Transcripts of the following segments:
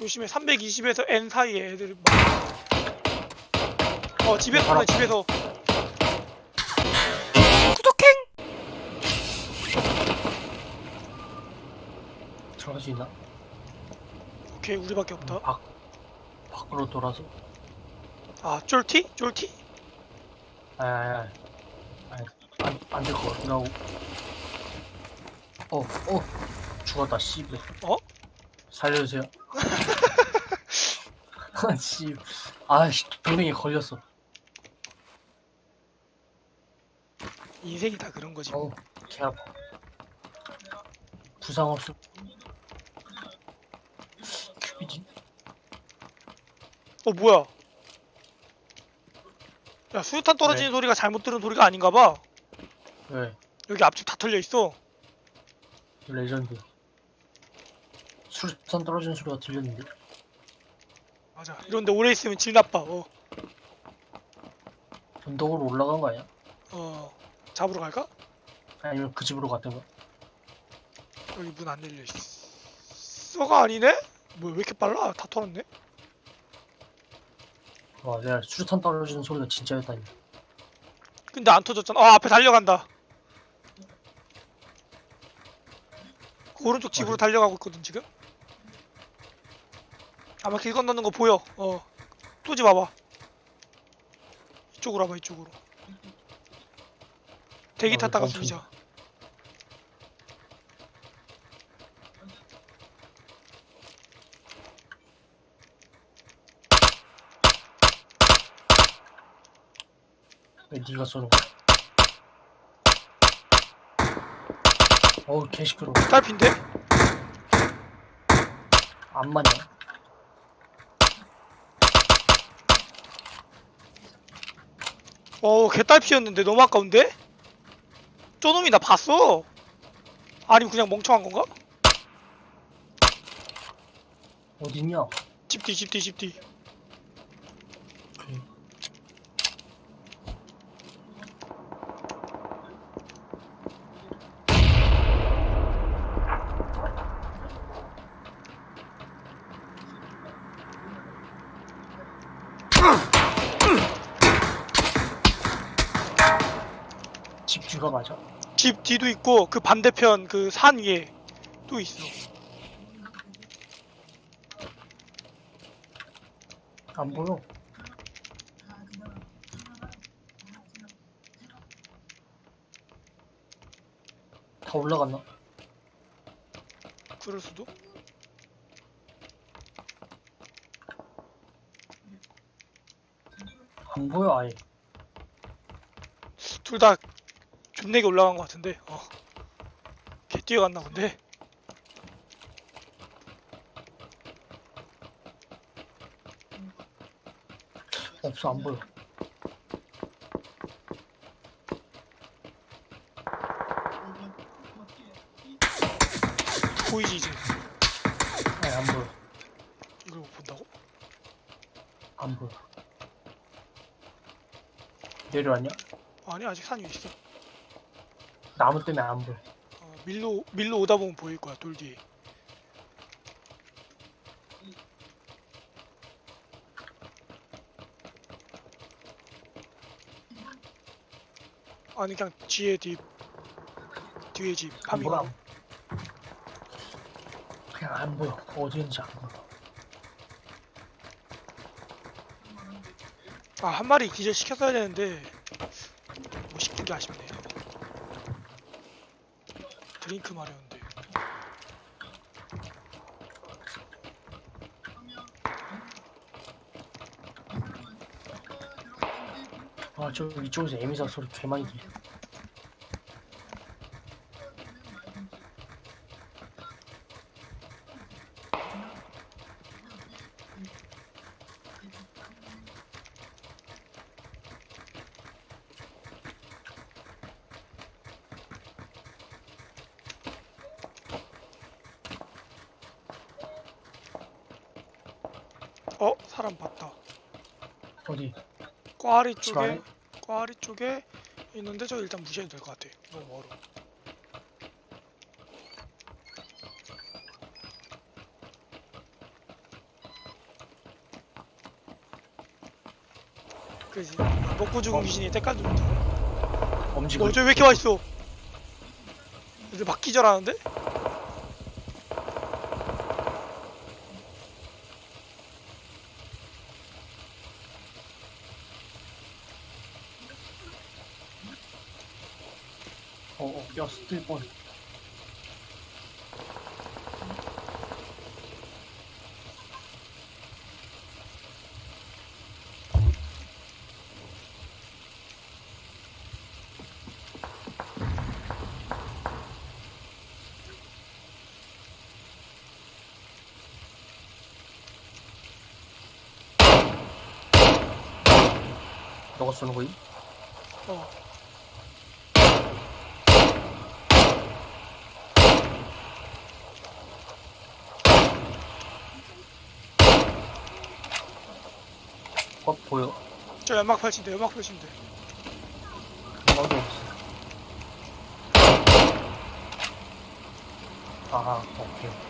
조심해 320에서 N 사이에 애들 많아 어 집에서 보내 집에서 들어갈 수 있나? 오케이 우리밖에 없다 밖 밖으로 돌아서. 아 쫄티? 쫄티? 아야야. 안안될 것 같아. 나 오. 어, 어. 죽었다, 씨발. 어? 살려주세요. 아, 씨. 아씨, 돌멩이 걸렸어. 인생이 다 그런 거지 어우, 개 아파. 부상 없어. 큐비지? 어 뭐야 야 수류탄 떨어지는 소리가 잘못 들은 소리가 아닌가 봐 왜? 여기 앞집 다 털려 있어 레전드. 수류탄 떨어지는 소리가 들렸는데? 맞아 이런데 오래 있으면 질 나빠 어, 언덕으로 올라간 거 아니야? 어 잡으러 갈까? 아니면 그 집으로 거? 여기 문 안 열려 있어가 아니네? 뭐야 왜 이렇게 빨라? 다 털었네? 와, 내가 수류탄 떨어지는 소리가 진짜였다니. 근데 안 터졌잖아 아 앞에 달려간다 그 오른쪽 집으로? 달려가고 있거든 지금 아마 길 건너는 거 보여 어 쏘지 마봐 이쪽으로 와봐 이쪽으로 대기 어, 탔다가 엄청- 숨자 왜 네가 쏘는 거야? 어우, 개 시끄러워. 딸핀데? 안 맞냐? 어 개딸피였는데 너무 아까운데? 쪼놈이 나 봤어 아니면 그냥 멍청한 건가? 어딨냐? 집뒤 집뒤 집뒤 집 뒤가 맞아? 집 뒤도 있고 그 반대편 그 산 위에 또 있어 안 보여. 다 올라갔나? 그럴 수도 안 보여 아예. 둘 다 존내게 올라간 것 같은데 어. 개 뛰어갔나 본데 없어 안 보여. 보이지 이제 아예 안 보여. 이걸 못 본다고? 안 보여. 내려왔냐? 아니 아직 산 위에 있어 나무 때문에 안 보여. 어, 밀로 밀로 오다 보면 보일 거야 돌 뒤에 아니 그냥 뒤에 뒤 뒤에 집안 보여. 파밍 그냥 안 보여. 어디인지 안 보여. 아한 마리 기절 시켰어야 되는데 못 시킨 게 아쉽네 드링크 마려운데 아, 저 이쪽에서 에미사 소리 개 많이 들려. 어? 사람 봤다. 어디? 꽈리 쪽에 꽈리 쪽에 있는데 저 일단 무시해도 될 것 같아. 너무 멀어. 그지 먹고 죽은 어. 귀신이 때까지 못하네. 엄지 어저왜 이렇게 맛있어? 애들 막 기절하는데? 스틸 뻔. 너가 쏘는 거임? 어. 보여. 저 연막 펼친대 연막 펼친대 어디 없어. 아, 오케이.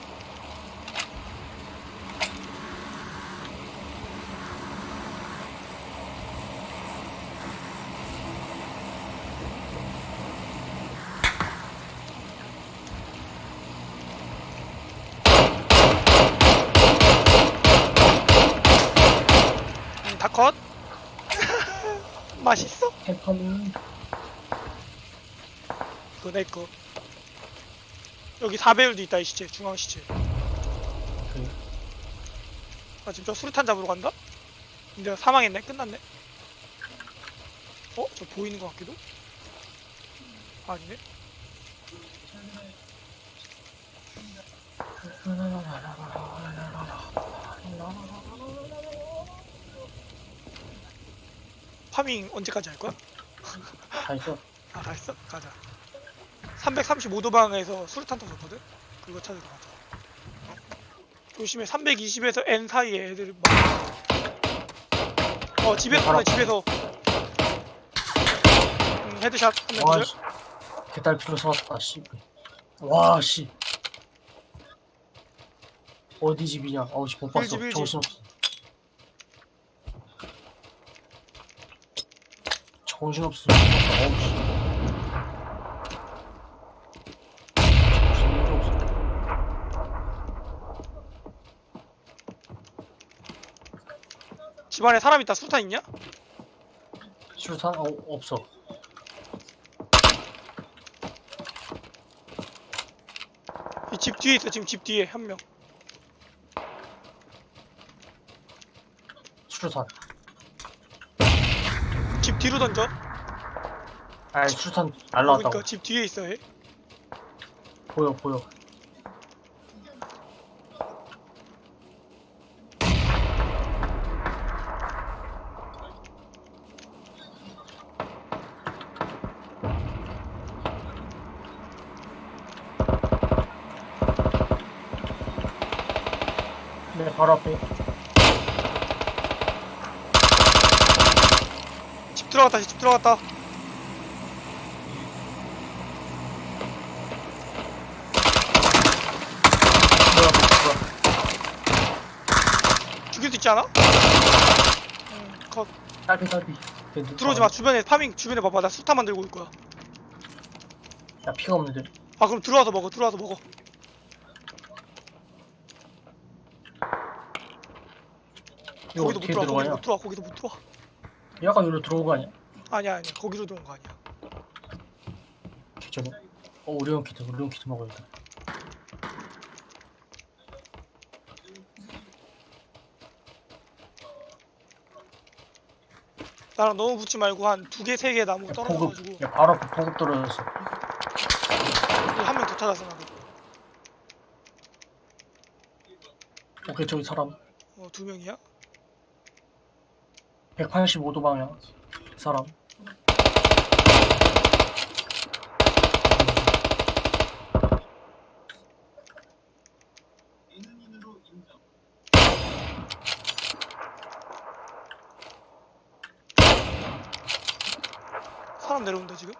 컷 맛있어? 템퍼밍. 그거 내거 여기 4배율도 있다 이 시체 중앙 시체. 아 지금 저 수류탄 잡으러 간다? 근데 사망했네 끝났네 어? 저 보이는 것 같기도? 아니네 파밍 언제까지 할 거야? 다 있어. 아, 다 했어? 가자. 335도 방에서 수류탄 터졌거든? 그거 찾으러 가자. 조심해, 320에서 N 사이에 애들 막. 어, 집에서, 바로 그래, 집에서. 음, 헤드샷 한명 와, 기절. 씨. 개딸 필로 살았다, 씨. 와, 씨. 어디 집이냐? 어우, 씨, 못 봤어. 일집, 일집. 정신없어. 정신없어. 씨. 정신없어. 집안에 사람 있다, 수류탄 있냐? 수류탄? 어, 없어. 이 집 뒤에 있어, 지금 집 뒤에 한 명. 수류탄. 집 뒤로 던져. 아이, 수류탄 날라왔다고. 그러니까 집 뒤에 있어, 얘. 보여, 보여. 네, 바로 앞에. 집 들어갔다, 집 들어갔다. 뭐야, 뭐야. 죽일 수 있지 않아? 음, 컷. 딸피, 딸피. 들어오지 마, 주변에 파밍, 주변에 봐봐. 나 수류탄 만들고 올 거야. 야, 피가 없는데. 아 그럼 들어와서 먹어 들어와서 먹어 이거 거기도 못 어떻게 들어와 거기도 들어가냐? 못 들어와 거기도 못 들어와 약간 여기로 들어온 거 아니야? 아니야 아니야 거기로 들어온 거 아니야 저거. 어, 오리온 키트, 오리온 키트 먹어야겠다. 나랑 너무 붙지 말고 한 두 개 세 개 나무 야, 떨어져가지고 보급, 야, 바로 앞에 보급 떨어졌어. 한 명 더 찾았어 나도 오케이, 저기 사람. 어두 명이야 185도 방향. 사람. 사람 내려온다 지금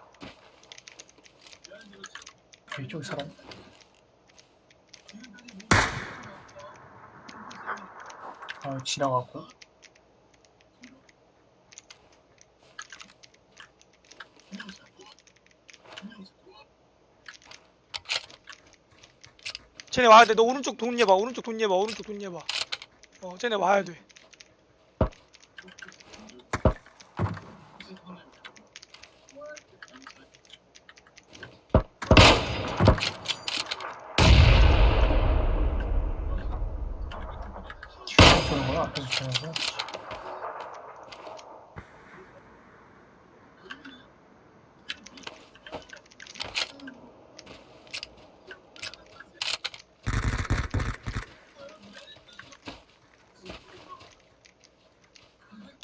저기 사람. 아, 지나갔고. 쟤네 와야 돼너 오른쪽 돈 예봐. 오른쪽 돈 예봐. 오른쪽 돈 예봐. 어 쟤네 와야 돼 뒤에서 쏘는 거야? 앞에서 쏘는 거야?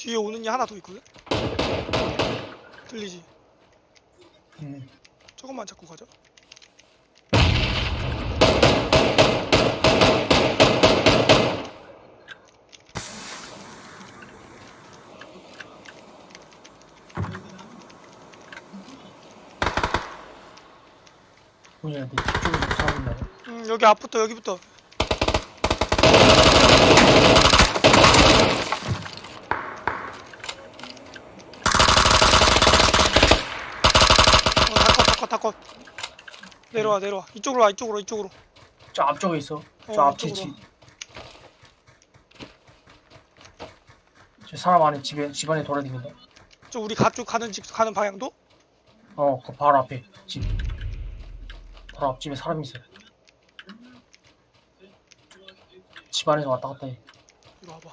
뒤에 오는 애 하나 더 있거든 들리지 응. 조금만 잡고 가자 뭐냐, 내 뒤쪽에서 사람 있나요? 음 여기 앞부터 여기부터 어, 다컷다컷 다컷 내려와 내려와 이쪽으로 와 이쪽으로 이쪽으로 저 앞쪽에 있어. 저 어, 앞에 이쪽으로. 집. 저 사람 안에 집에 집 안에 돌아다닌다. 저 우리 가쪽 가는 집 가는 방향도 어, 그 바로 앞에 집. 바로 앞집에 사람이 있어요. 집 안에서 왔다 갔다 해. 이리 와봐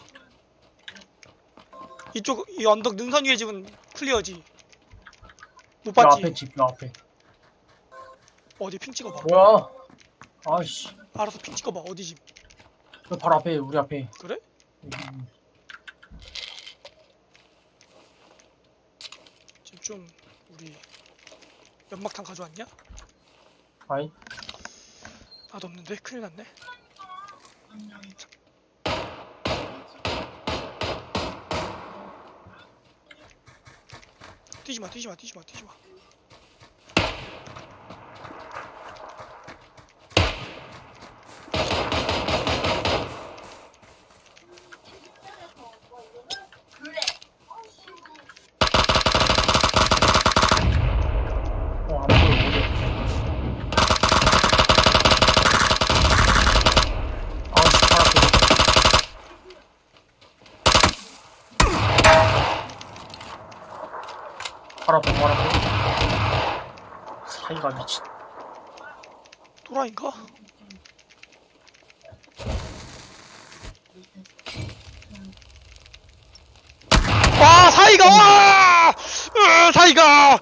이쪽 이 언덕 능선 위에 집은 클리어지 못저 봤지 앞에 집, 저 앞에. 어디 핑 찍어봐 뭐야? 아이씨. 알아서 핑 찍어봐 어디 집 저 바로 앞에, 우리 앞에. 그래? 음, 집좀 우리 연막탄 가져왔냐? 아이, 나도 없는데 큰일 났네 뛰지 마 뛰지 마 뛰지 마 뛰지 마 봐라 봐라 사이가 미친. 또라인가? 아 사이가! 와 으, 사이가!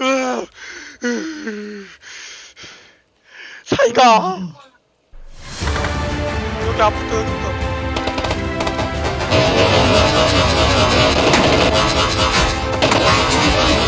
으, 으, 사이가! 여기 아프다 여기 다. Thank.